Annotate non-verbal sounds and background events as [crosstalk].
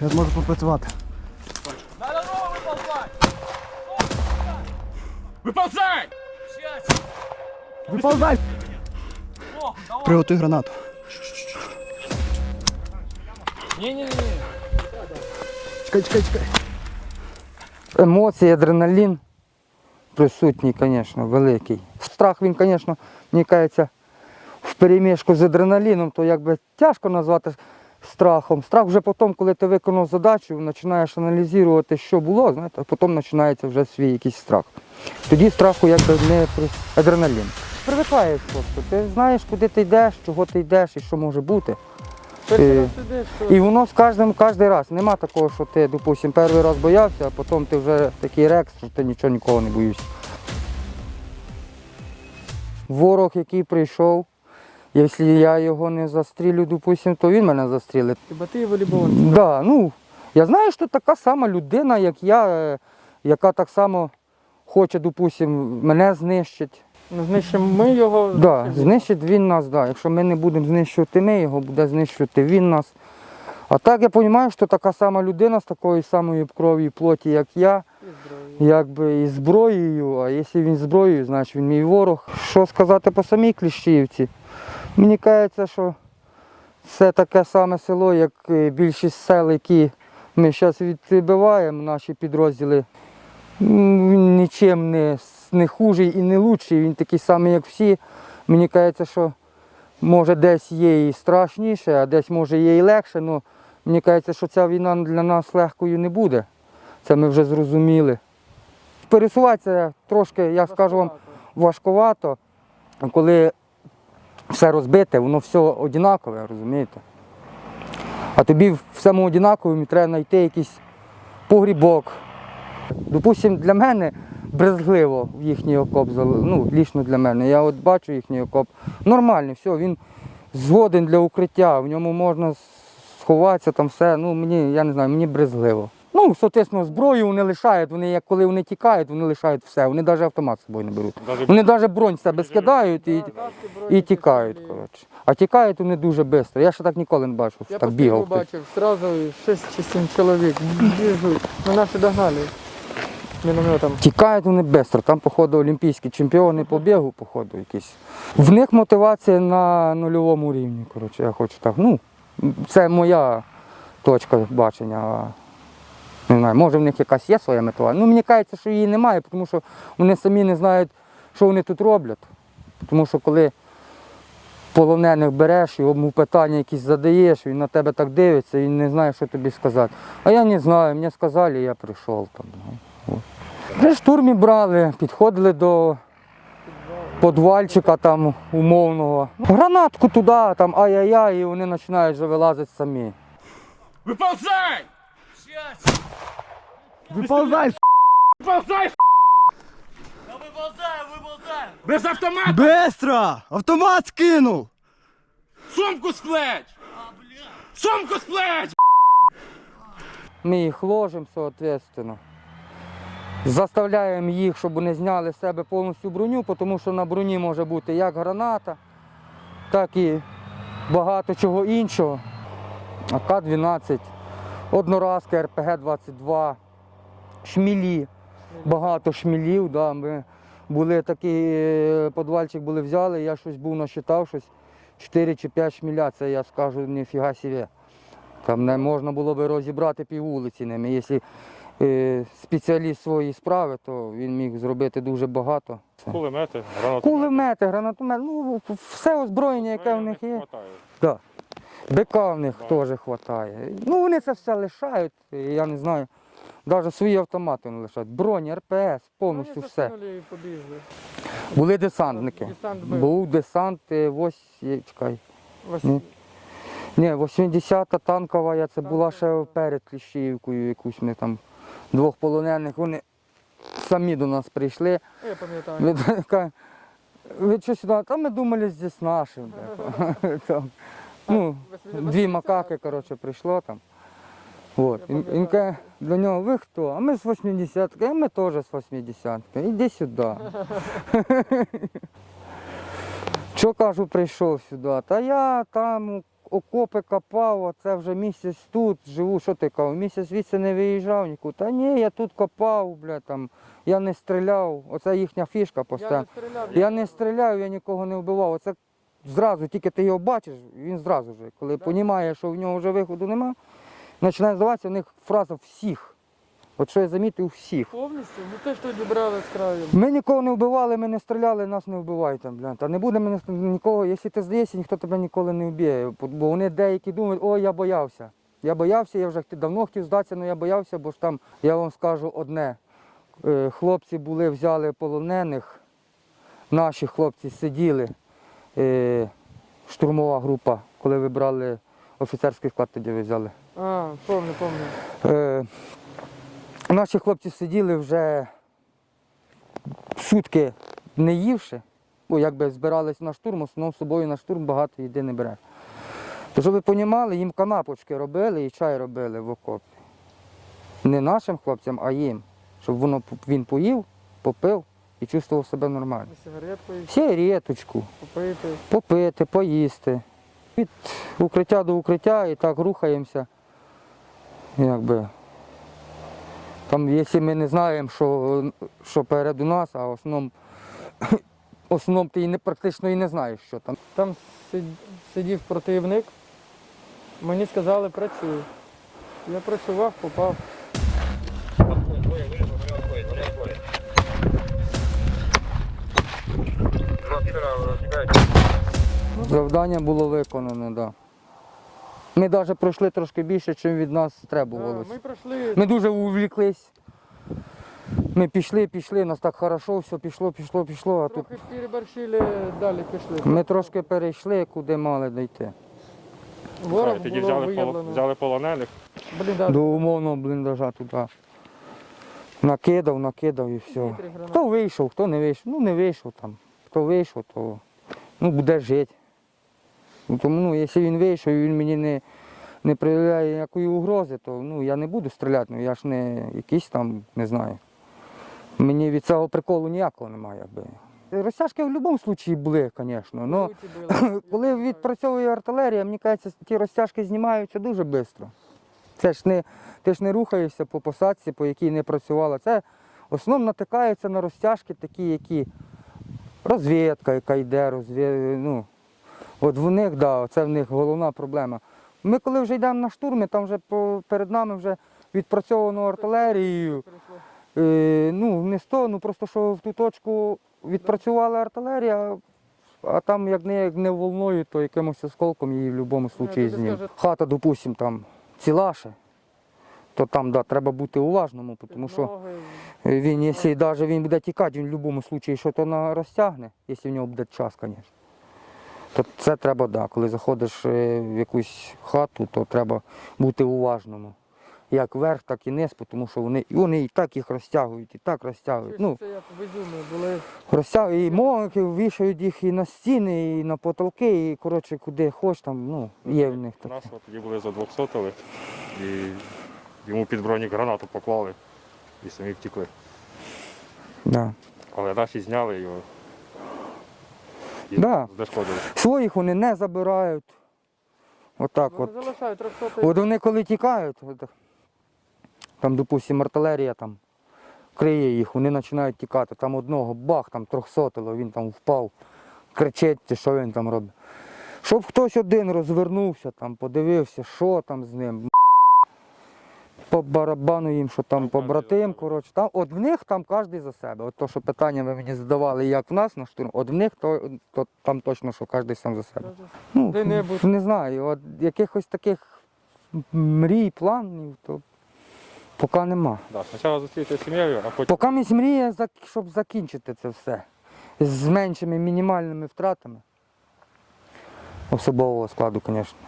Я зможу попрацювати. Выползай! Виповзай! Приготуй гранату. Не-не-не. Чекай, чекай, чекай. Емоції, адреналін присутній, звісно, великий. Страх він, звісно, мені кажеться, в перемішку з адреналіном, то якби тяжко назвати страхом. Страх вже потім, коли ти виконав задачу, починаєш аналізувати, що було, знаєте, а потім починається вже свій якийсь страх. Тоді страху якби не адреналін. Привикаєш просто. Ти знаєш, куди ти йдеш, чого ти йдеш і що може бути. Е, і воно з кожним кожен раз. Нема такого, що ти, допустим, перший раз боявся, а потім ти вже такий рекс, що ти нічого ніколи не боїшся. Ворог, який прийшов, якщо я його не застрілю, допустим, то він мене застрілить. Хіба ти волейбол? Да, ну, я знаю, що така сама людина, як я, е, яка так само хоче, допустим, мене знищить. Ну, знищимо ми його. Да, знищить він нас, да. Якщо ми не будемо знищувати ми, його буде знищувати він нас. А так я розумію, що така сама людина з такою самою кров'ю і плоті, як я, якби і зброєю, а якщо він зброєю, значить він мій ворог. Що сказати по самій Кліщіївці? Мені кажеться, що це таке саме село, як більшість сел, які ми зараз відбиваємо, наші підрозділи. Він нічим не, не хужий і не лучший, він такий самий, як всі. Мені кажеться, що може десь є і страшніше, а десь може є і легше, але мені кажеться, що ця війна для нас легкою не буде. Це ми вже зрозуміли. Пересуватися трошки, я скажу вам, важкувато, коли все розбите, воно все однакове, розумієте? А тобі в всьому однаковому треба знайти якийсь погрібок. Допустим, для мене брезгливо в їхній окоп, ну, лічно для мене. Я от бачу їхній окоп. Нормальний, все, він згоден для укриття, в ньому можна сховатися, там все. Ну, мені, я не знаю, мені брезгливо. Ну, соответственно, зброю вони лишають, вони, як коли вони тікають, вони лишають все. Вони навіть автомат з собою не беруть. Вони навіть бронь з себе скидають і, і тікають. Коротше. А тікають вони дуже швидко. Я ще так ніколи не бачив, що Я так бігав. бігав, бачив, одразу 6 чи 7 чоловік біжуть. Ну наші догнали. Мінометом. Тікають вони швидко. Там, походу, олімпійські чемпіони по бігу, походу, якісь. В них мотивація на нульовому рівні. Коротше, я хочу так. Ну, це моя точка бачення. Не знаю, може в них якась є своя мотивація. Ну, мені кажеться, що її немає, тому що вони самі не знають, що вони тут роблять. Тому що коли полонених береш, йому питання якісь задаєш, він на тебе так дивиться, він не знає, що тобі сказати. А я не знаю, мені сказали, я прийшов там. ну. При штурмі брали, підходили до подвальчика там умовного. Гранатку туди, там ай-яй-яй, і вони починають вже вилазити самі. Выползай! Виповзай! Выползай! Да выползай, выползай! Без автомата! Быстро! Автомат скинув! Сумку с плеч! Сумку с плеч! Ми їх ложимо, соответственно. Заставляємо їх, щоб вони зняли з себе повністю броню, тому що на броні може бути як граната, так і багато чого іншого. АК-12, одноразки, РПГ-22, шмілі, багато шмілів. Да. Ми були такий е, подвальчик були взяли, я щось був насчитав, щось 4 чи 5 шміля, це я скажу, ніфіга сіве. Там не можна було би розібрати пів вулиці ними. Якщо е, спеціаліст своєї справи, то він міг зробити дуже багато. Кулемети, гранати. Кулемети, гранатомети, ну все озброєння, яке в них є. Да. Бика в них теж вистачає. Ну вони це все лишають, я не знаю. Навіть свої автомати не лишають. Броні, РПС, повністю все. Були десантники. Десант був. Був десант, е, ось, є, чекай. Ні. Ні, 80-та танкова, я це була ще перед Кліщіївкою якусь ми там двох полонених. Вони самі до нас прийшли. Я пам'ятаю. Ви, [laughs] що сюди? Та ми думали, здесь наші. [laughs] бля». Там, ну, дві макаки, коротше, прийшло там. От. Він, він каже, до нього, ви хто? А ми з 80-ки, а ми теж з 80-ки. Іди сюди. [laughs] Що кажу, прийшов сюди? Та я там окопи копав, а це вже місяць тут живу, що ти кажу, місяць звідси не виїжджав нікуди. Та ні, я тут копав, бля, там, я не стріляв. Оце їхня фішка постійно. Я не стріляв, я нікого не вбивав. Оце зразу, тільки ти його бачиш, він зразу ж, коли розуміє, що в нього вже виходу нема, починає здаватися, у них фраза всіх. От що я замітив, у всіх. Повністю? Ну те, що відібрали з краю. Ми нікого не вбивали, ми не стріляли, нас не вбивають там, бля. Та не буде мене нікого, якщо ти здаєшся, ніхто тебе ніколи не вб'є. Бо вони деякі думають, ой, я боявся. Я боявся, я вже давно хотів здатися, але я боявся, бо ж там, я вам скажу одне. Е, Хлопці були, взяли полонених, наші хлопці сиділи, штурмова група, коли ви брали офіцерський склад, тоді ви взяли. А, помню, помню. Е, наші хлопці сиділи вже сутки не ївши, бо якби збирались на штурм, основному з собою на штурм багато їди не бере. То щоб ви розуміли, їм канапочки робили і чай робили в окопі. Не нашим хлопцям, а їм. Щоб воно, він поїв, попив і чувствував себе нормально. Сигареточку, попити. попити, поїсти. Від укриття до укриття і так рухаємося. Якби. Там, якщо ми не знаємо, що, що переду нас, а в основному, [coughs] в основному ти і не, практично і не знаєш, що там. Там сидів противник. Мені сказали, працюй. Я працював, попав. Завдання було виконано, так. Да. Ми навіть пройшли трошки більше, ніж від нас требувалося. Ми пройшли. Ми дуже увліклись. Ми пішли, пішли, нас так хорошо, все пішло, пішло, пішло, а тут Трохи переборщили, далі пішли. ми трошки перейшли, куди мали дійти. Ворог Тоді було взяли, поло- виявлено. взяли полонених. Блін, да, До умовного бліндажа туди. Накидав, накидав і все. дві-три гранати. Хто вийшов, хто не вийшов. Ну не вийшов там. Хто вийшов, то ну, буде жити. Ну, Тому ну, якщо він вийшов і він мені не, не проявляє ніякої угрози, то ну, я не буду стріляти. Ну, я ж не якийсь там, не знаю. Мені від цього приколу ніякого немає. Якби. Розтяжки в будь-якому випадку були, звісно. Били. [coughs] Коли відпрацьовує артилерія, мені кажеться, ті розтяжки знімаються дуже швидко. Це ж не, ти ж не рухаєшся по посадці, по якій не працювала. Це в основному натикаються на розтяжки такі, які розвідка, яка йде, розвід... ну, от в них, да, це в них головна проблема. Ми коли вже йдемо на штурми, там вже по, перед нами вже відпрацьовано артилерією. Е, ну, не сто, ну просто що в ту точку відпрацювала артилерія, а там як не, як не волною, то якимось осколком її в будь-якому випадку знім. Хата, допустим, там ціла ще, то там да, треба бути уважному, тому що він, якщо навіть він буде тікати, він в будь-якому випадку що то на розтягне, якщо в нього буде час, звісно. То це треба, да. Коли заходиш е, в якусь хату, то треба бути уважному. Як вверх, так і низ, тому що вони, і вони і так їх розтягують, і так розтягують. Ну, Це як в були. розтягують, і молики вішають їх і на стіни, і на потолки, і коротше, куди хоч там, ну, є в них таке. Нашого тоді були за 200 і йому під бронік гранату поклали і самі втекли. Да. Але наші зняли його і Да. знешкодили. Своїх вони не забирають. Отак от. залишають От вони коли тікають, от, там, допустимо, артилерія там криє їх, вони починають тікати. Там одного бах, там трьохсотило, він там впав, кричить, чи що він там робить. Щоб хтось один розвернувся, там, подивився, що там з ним. По барабану їм, що там Там кожен побратим, коротше. Там, от в них там кожен за себе. От то, що питання ви мені задавали, як в нас на штурм, от в них то, то там точно, що кожен сам за себе. Ну, Де-небудь. не знаю, от якихось таких мрій, планів, то поки нема. Да, спочатку зустріти сім'єю, а потім Поки мені мрія, щоб закінчити це все з меншими мінімальними втратами. Особового складу, звісно.